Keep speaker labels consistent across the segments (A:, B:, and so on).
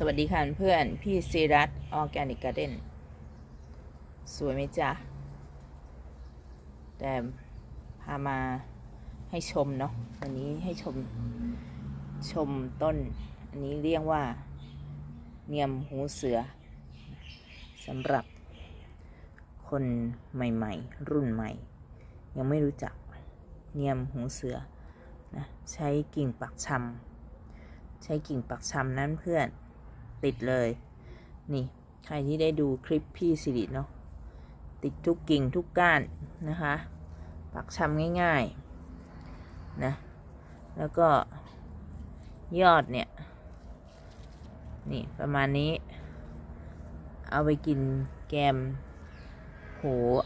A: สวัสดีค่ะเพื่อนพี่ซีรัตออร์แกนิกการ์เด้นสวยไหมจ๊ะ แต่พามาให้ชมเนาะวันนี้ให้ชมชมต้น อันนี้เรียกว่า เนียมหูเสือสำหรับคนใหม่ๆ รุ่นใหม่ ยังไม่รู้จักเนียมหูเสือนะใช้กิ่งปักชำใช้กิ่งปักชำนั้นเพื่อน ติดเลย นี่ใครที่ได้ดูคลิปพี่สิริเนาะติดทุกกิ่งทุกก้านนะคะ ปักชำง่ายๆนะแล้วก็ยอดเนี่ย นี่ประมาณนี้ เอาไปกินแกม โห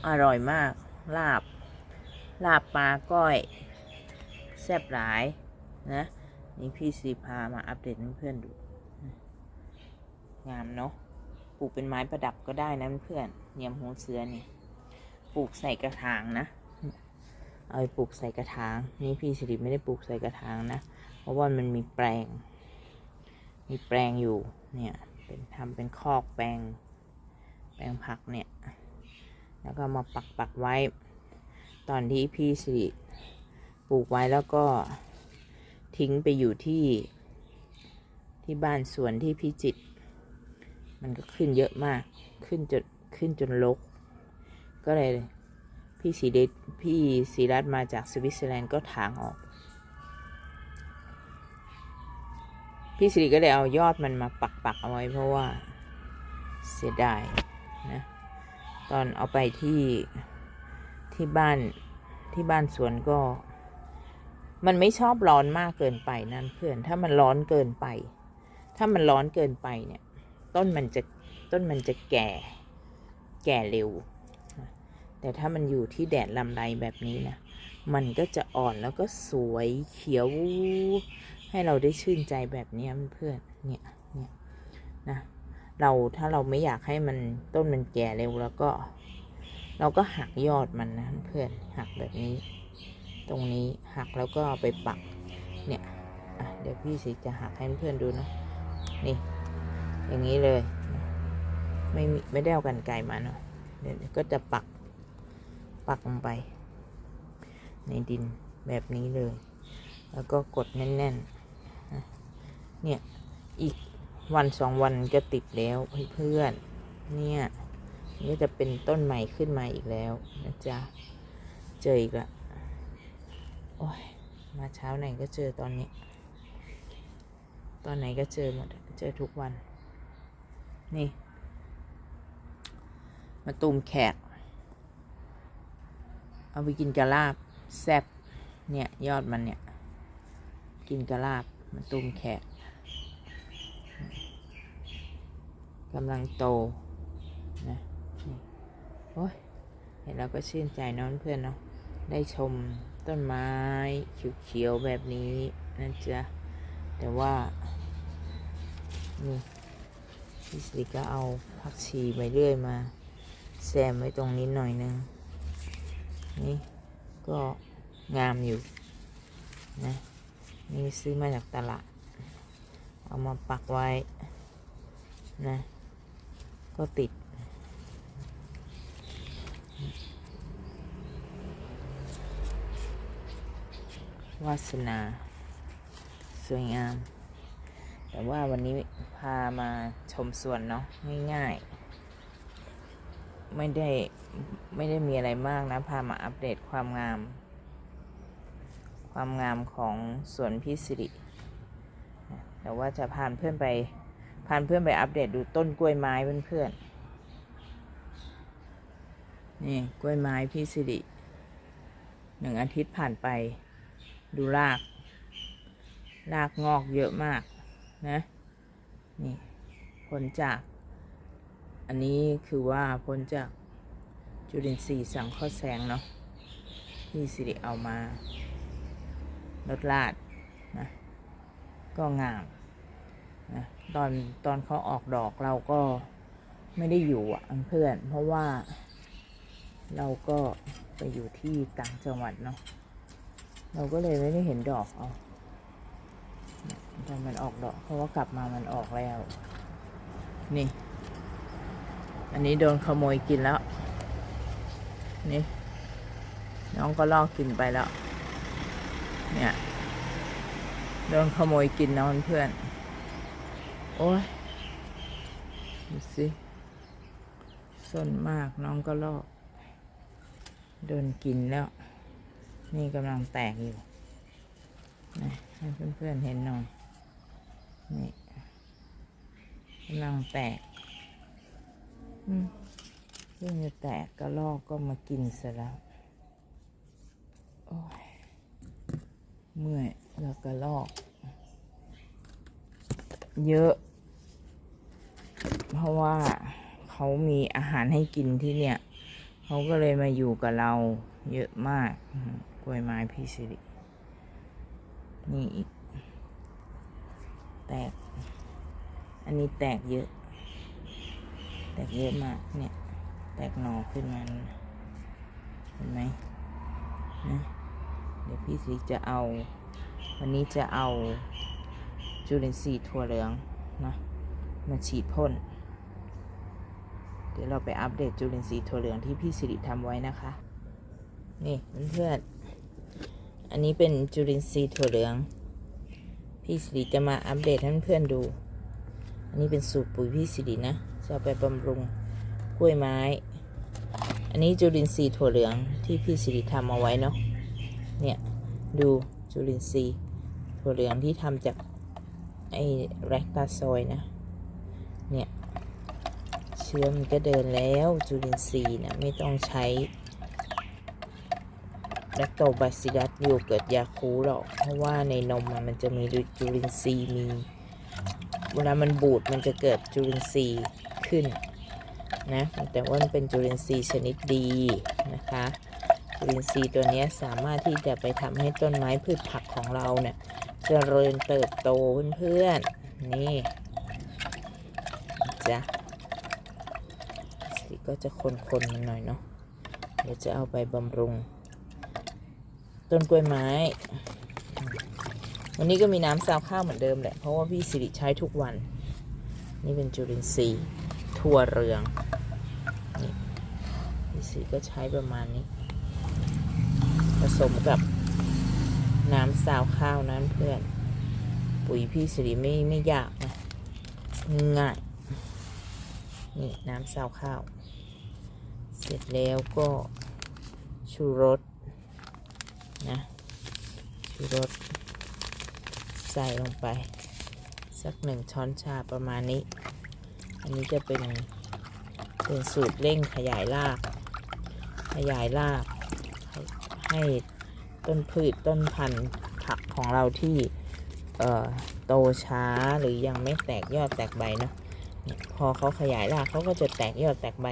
A: อร่อยมาก ลาบ ลาบปลาก้อย แซ่บหลาย นะ นี่พี่สีพามาอัปเดตให้เพื่อนดู งามเนาะปลูกเป็นไม้ประดับก็ได้นะเพื่อนเนียมหูเสือนี่ปลูกใส่กระถางนะเอาไปปลูกใส่กระถาง นี่พี่สิริไม่ได้ปลูกใส่กระถางนะ เพราะว่ามันมีแปลง มีแปลงอยู่ เนี่ย เป็นทำเป็นคอกแปลง แปลงผักเนี่ย แล้วก็มาปักปักไว้ ตอนที่พี่สิริปลูกไว้แล้วก็ทิ้งไปอยู่ที่ที่บ้านสวนที่พิจิตร มันก็ขึ้นเยอะมาก ขึ้นจนขึ้นจนลก ก็เลยพี่สีเดชพี่สีรัตมาจากสวิตเซอร์แลนด์ก็ถางออก พี่สิริก็เลยเอายอดมันมาปักปักเอาไว้เพราะว่าเสียดายนะ ตอนเอาไปที่ที่บ้านที่บ้านสวนก็ มันไม่ชอบร้อนมากเกินไปนั่นเพื่อน ถ้ามันร้อนเกินไป ถ้ามันร้อนเกินไปเนี่ย ต้นมันจะต้นมันจะแก่ แก่เร็ว แต่ถ้ามันอยู่ที่แดดลำไรแบบนี้นะ มันก็จะอ่อนแล้วก็สวยเขียว ให้เราได้ชื่นใจแบบนี้เพื่อนเนี่ยเนี่ยนะเราถ้าเราไม่อยากให้มันต้นมันแก่เร็วแล้วก็ เราก็หักยอดมันนะเพื่อนหักแบบนี้ ตรงนี้หักแล้วก็ไปปักเนี่ยเดี๋ยวพี่สิจะหักให้เพื่อนดูนะนี่ อย่างนี้เลย ไม่มีไม่ได้เอากันไกลมาเนาะเดี๋ยวก็จะปัก ปักลงไป ในดินแบบนี้เลย แล้วก็กดแน่นๆ เนี่ย อีกวันสองวันก็ติดแล้วเพื่อนๆ เนี่ยนี่จะเป็นต้นใหม่ขึ้นมาอีกแล้วนะจ๊ะ เจออีกละ โอ้ย มาเช้าไหนก็เจอตอนนี้ ตอนไหนก็เจอหมด เจอทุกวัน นี่ มาตูมแขก เอาไปกินกะลาบ แซบเนี่ย ยอดมันเนี่ย กินกะลาบมาตูมแขกกำลังโตนะโอ้ยเห็นแล้วก็ชื่นใจน้องเพื่อนเนาะได้ชมต้นไม้เขียวๆแบบนี้นะจ๊ะแต่ว่านี่ พี่สิริก็เอาผักชีไปเรื่อยมาแซมไว้ตรงนี้หน่อยนึง นี่ก็งามอยู่นะนี่ซื้อมาจากตลาด เอามาปักไว้นะก็ติด วาสนา สวยงาม แต่ว่าวันนี้พามาชมสวนเนาะง่ายๆ ไม่ได้ไม่ได้มีอะไรมากนะ พามาอัปเดตความงาม ความงามของสวนพิสิริ แต่ว่าจะพานเพื่อนไปพานเพื่อนไปอัปเดตดูต้นกล้วยไม้เพื่อนๆ นี่กล้วยไม้พิสิริหนึ่งอาทิตย์ผ่านไปดูราก รากงอกเยอะมาก นะนี่ผลจาก อันนี้คือว่าผลจากจุลินทรีย์สังเคราะห์แสงเนาะที่สิริเอามาลดลาดนะก็งามนะตอนตอนเขาออกดอกเราก็ไม่ได้อยู่อะเพื่อน เพราะว่าเราก็ไปอยู่ที่ต่างจังหวัดเนาะเราก็เลยไม่ได้เห็นดอกเอา ตอนมันออกดอก เพราะว่ากลับมามันออกแล้ว นี่ อันนี้โดนขโมยกินแล้ว นี่ น้องก็ลอกกินไปแล้ว เนี่ยโดนขโมยกินนะเพื่อน โอ้ยดูสิสนมากน้องก็ลอก โดนกินแล้ว นี่กำลังแตกอยู่ ให้เพื่อนๆเห็นหน่อย นี่กำลังแตกเพิ่งจะแตกก็ลอกก็มากินซะแล้ว โอ้ย เมื่อยแล้วก็ลอก เยอะ เพราะว่าเขามีอาหารให้กินที่เนี่ย เขาก็เลยมาอยู่กับเรา เยอะมาก กล้วยไม้พี่สิรินี่อีก แตก อันนี้แตกเยอะ แตกเยอะมากเนี่ย แตกหนอขึ้นมาเห็นไหมนะเดี๋ยวพี่สิจะเอา วันนี้จะเอาจุลินทรีย์ถั่วเหลืองนะมาฉีดพ่น เดี๋ยวเราไปอัปเดตจุลินทรีย์ถั่วเหลืองที่พี่สิริทำไว้นะคะ นี่เพื่อนๆอันนี้เป็นจุลินทรีย์ถั่วเหลือง พี่สิริจะมาอัปเดตให้เพื่อนดู อันนี้เป็นสูตรปุ๋ยพี่สิรินะจะเอาไปบำรุงกล้วยไม้ อันนี้จุลินทรีย์ถั่วเหลืองที่พี่สิริทำเอาไว้เนาะ เนี่ยดูจุลินทรีย์ถั่วเหลืองที่ทำจากไอ้แรคตาซอยนะ เนี่ยเชื้อมันก็เดินแล้วจุลินทรีย์นะไม่ต้องใช้ แลคโตบาซิลัสโยเกิร์ตยาคูหรอก เพราะว่าในนมมันจะมีจุลินทรีย์มี เวลามันบูดมันจะเกิดจุลินทรีย์ขึ้นนะแต่ว่ามันเป็นจุลินทรีย์ชนิดดีนะคะจุลินทรีย์ตัวนี้สามารถที่จะไปทำให้ต้นไม้พืชผักของเราเนี่ยเจริญเติบโตเพื่อนๆนี่จ้ะก็จะคนๆมันหน่อยเนาะเดี๋ยวจะเอาไปบำรุง ต้นกล้วยไม้ วันนี้ก็มีน้ำซาวข้าวเหมือนเดิมแหละ เพราะว่าพี่สิริใช้ทุกวัน นี่เป็นจุลินทรีย์ถั่วเหลือง นี่พี่สิริก็ใช้ประมาณนี้ ผสมกับน้ำซาวข้าวนั้นเพื่อน ปุ๋ยพี่สิริไม่ไม่ยากนะง่าย นี่น้ำซาวข้าว เสร็จแล้วก็ชูรส นะชูรสใส่ลงไป สักหนึ่งช้อนชาประมาณนี้ อันนี้จะเป็นเป็นสูตรเร่งขยายราก ขยายรากให้ต้นพืชต้นพันธุ์ผักของเราที่โตช้าหรือยังไม่แตกยอดแตกใบเนาะพอเขาขยายรากเขาก็จะแตกยอดแตกใบ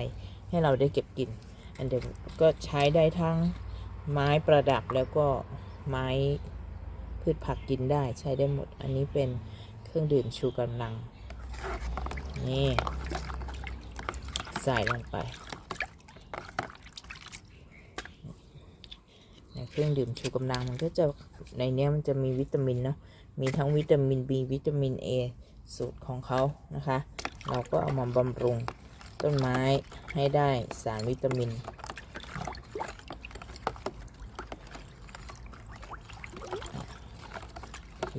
A: ให้เราได้เก็บกิน อันเดียวก็ใช้ได้ทั้ง ไม้ประดับแล้วก็ไม้พืชผักกินได้ใช้ได้หมด อันนี้เป็นเครื่องดื่มชูกำลัง นี่ ใส่ลงไปในเครื่องดื่มชูกำลังมันก็จะในนี้มันจะมีวิตามินเนาะมีทั้งวิตามิน B วิตามิน A สูตรของเขานะคะ เราก็เอามาบำรุงต้นไม้ให้ได้สารวิตามิน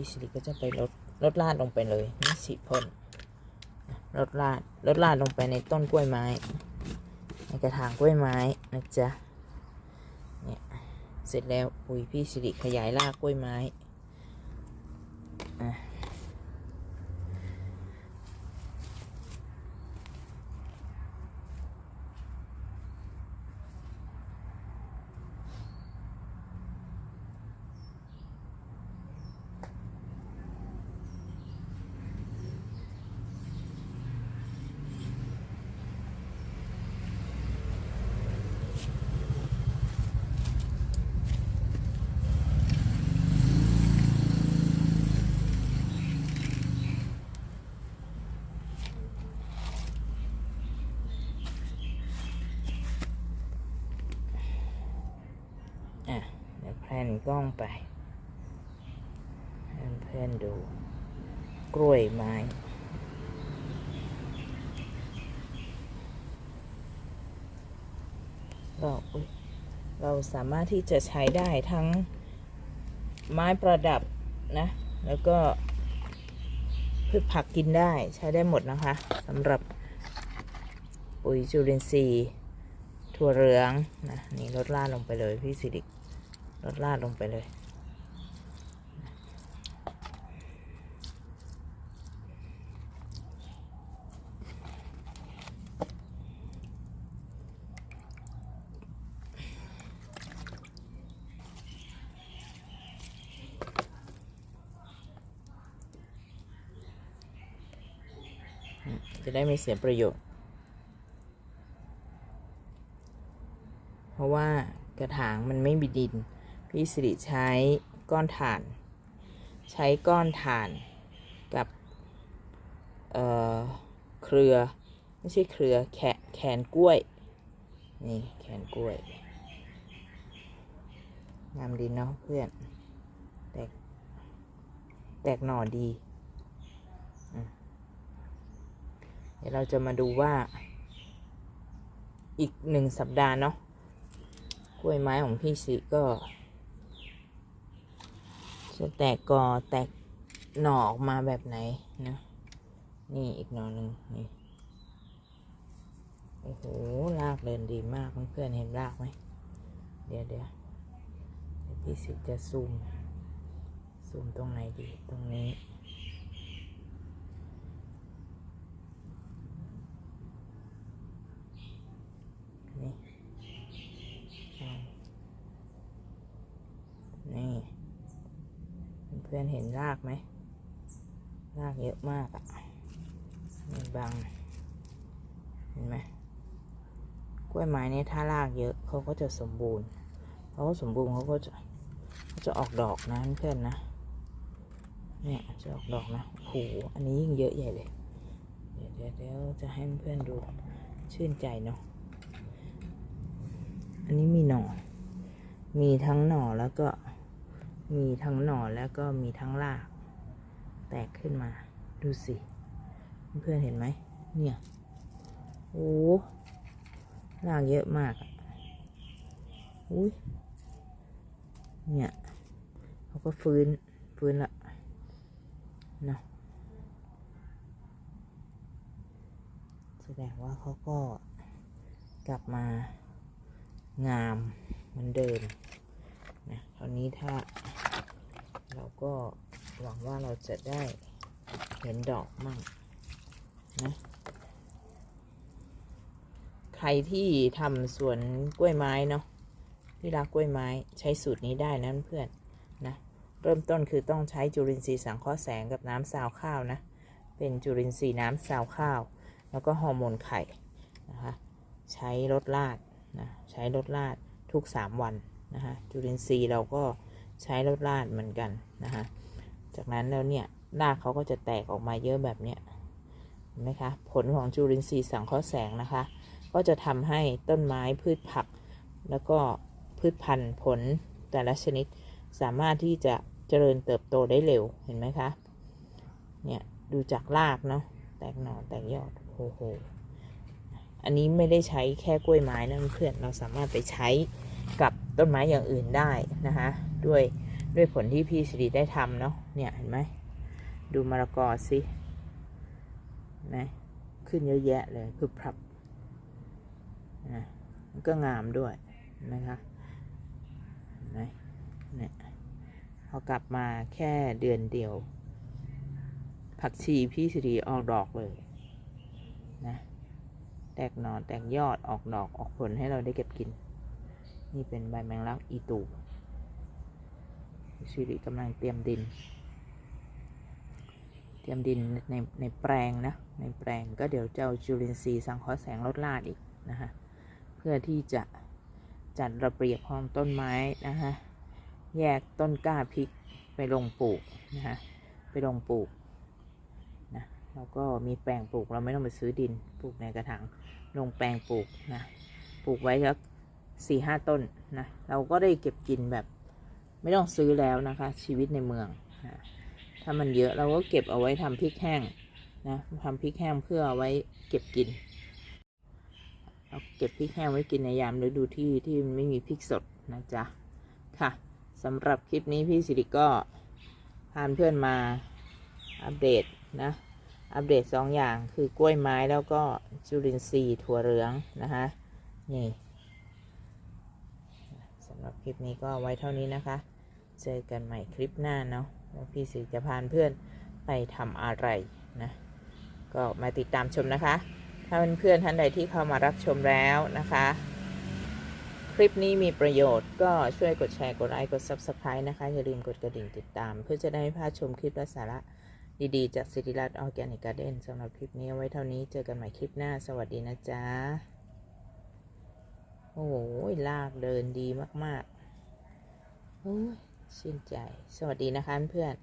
A: พี่สิริก็จะไปลดลดลาดลงไปเลยนี่สีพ่นลดลาดลดลาดลงไปในต้นกล้วยไม้ ในกระถางกล้วยไม้นะจ๊ะเนี่ยเสร็จแล้วปุ๋ยพี่สิริขยายรากกล้วยไม้ นกล้องไปเพื่อนดู กล้วยไม้ เราเราสามารถที่จะใช้ได้ทั้งไม้ประดับนะ แล้วก็พืชผักกินได้ใช้ได้หมดนะคะสำหรับปุ๋ยจุลินทรีย์ถั่วเหลืองนะนี่ลดล่าลงไปเลยพี่สิริ ลดลาดลงไปเลย จะได้ไม่เสียประโยชน์ เพราะว่ากระถางมันไม่มีดิน พี่สิริใช้ก้อนถ่าน ใช้ก้อนถ่านกับเอ่อเครือไม่ใช่เครือแขแขนกล้วย นี่แขนกล้วยงามดีเนาะเพื่อน แตก แตกหน่อดี เดี๋ยวเราจะมาดูว่าอีกหนึ่งสัปดาห์เนาะกล้วยไม้ของพี่สิก็ จะแตกกอแตกหน่อออกมาแบบไหนนะ นี่อีกหน่อหนึ่งนี่ โอ้โหรากเดินดีมากเพื่อนๆเห็นรากไหม เดี๋ยวเดี๋ยวพี่สิจะซูม ซูมตรงไหนดี ตรงนี้นี่นี่ พื่อนเห็นรากไหมรากเยอะมากอะ่ะนี่บางเห็นไหมกล้วยไม้นี่ถ้ารากเยอะเขาก็จะสมบูรณ์เขาก็สมบูรณ์เขาก็จะเขาจะออกดอกนะเพื่อนนะเนี่ยจะออกดอกนะโหอันนี้ยิ่งเยอะใหญ่เลย เดี๋ยวเดี๋ยวจะให้เพื่อนดูชื่นใจเนาะอันนี้มีหน่อ มีทั้งหน่อแล้วก็ มีทั้งหน่อแล้วก็มีทั้งราก แตกขึ้นมา ดูสิ เพื่อนเห็นไหม เนี่ย โอ้รากเยอะมากอะอุ้ยเนี่ยเขาก็ฟื้น ฟื้นละเนาะแสดงว่าเขาก็กลับมางามเหมือนเดิมนะคราวนี้ถ้า เราก็หวังว่าเราจะได้เห็นดอกมั่งนะใครที่ทำสวนกล้วยไม้เนาะที่รักกล้วยไม้ใช้สูตรนี้ได้นะเพื่อนนะเริ่มต้นคือต้องใช้จุลินทรีย์สังเคราะห์แสงกับน้ำซาวข้าวนะ เป็นจุลินทรีย์น้ำซาวข้าว แล้วก็ฮอร์โมนไข่นะคะใช้ลดลาดนะใช้ลดลาดทุก 3 วันนะคะจุลินทรีย์เราก็ ใช้ลดลาดเหมือนกันนะคะ จากนั้นแล้วเนี่ยรากเขาก็จะแตกออกมาเยอะแบบเนี้ยเห็นไหมคะ ผลของจุลินทรีย์สังเคราะห์แสงนะคะ ก็จะทำให้ต้นไม้พืชผัก แล้วก็พืชพันธุ์ผลแต่ละชนิดสามารถที่จะเจริญเติบโตได้เร็วเห็นไหมคะ เนี่ยดูจากรากเนาะแตกหน่อแตกยอดโอ้โหอันนี้ไม่ได้ใช้แค่กล้วยไม้นะเพื่อนเราสามารถไปใช้กับต้นไม้อย่างอื่นได้นะคะ ด้วยด้วยผลที่พี่สิริได้ทำเนาะเนี่ยเห็นไหมดูมะละกอสิเห็นไหมขึ้นเยอะแยะเลยคือพรับนะมันก็งามด้วยนไหมคะเห็นไหมเนี่ยพอกลับมาแค่เดือนเดียว ผักชีพี่สิริออกดอกเลยนะแตกหนอนแตกยอดออกดอกออกผลให้เราได้เก็บกิน นี่เป็นใบแมงลักอีตู ชิริกำลังเตรียมดิน เตรียมดินในในแปลงนะ ในแปลงก็เดี๋ยวจะเอาจุลินทรีย์สังเคราะห์แสงลดลาดอีกนะคะเพื่อที่จะจัดระเบียบของต้นไม้นะคะแยกต้นกล้าพริกไปลงปลูกนะคะไปลงปลูกนะแล้วก็มีแปลงปลูกเราไม่ต้องไปซื้อดินปลูกในกระถางลงแปลงปลูกนะปลูกไว้สักสี่ห้าต้นนะเราก็ได้เก็บกินแบบ ไม่ต้องซื้อแล้วนะคะ ชีวิตในเมือง ถ้ามันเยอะเราก็เก็บเอาไว้ทำพริกแห้งนะทำพริกแห้งเพื่อเอาไว้เก็บกินเราเก็บพริกแห้งไว้กินในยามฤดูที่ที่มันไม่มีพริกสดนะจ๊ะค่ะสำหรับคลิปนี้พี่สิริก็พาเพื่อนมาอัปเดตนะอัปเดตสองอย่างคือกล้วยไม้แล้วก็จุลินทรีย์ถั่วเหลืองนะคะนี่สำหรับคลิปนี้ก็ไว้เท่านี้นะคะ เจอกันใหม่คลิปหน้าเนาะว่าพี่สิจะพาเพื่อนไปทำอะไรนะ ก็มาติดตามชมนะคะ ถ้าเพื่อนๆท่านใดที่เข้ามารับชมแล้วนะคะ คลิปนี้มีประโยชน์ก็ช่วยกดแชร์กดไลค์กด Subscribe นะคะ อย่าลืมกดกระดิ่งติดตาม เพื่อจะได้ไม่พลาดชมคลิปและสาระดีๆ จากสิริรัตน์ออร์แกนิกการ์เด้นสำหรับคลิปนี้ไว้เท่านี้เจอกันใหม่คลิปหน้า สวัสดีนะจ๊ะ โอ้โหลากเดินดีมากๆโอ้ย ชื่นใจ สวัสดีนะคะเพื่อน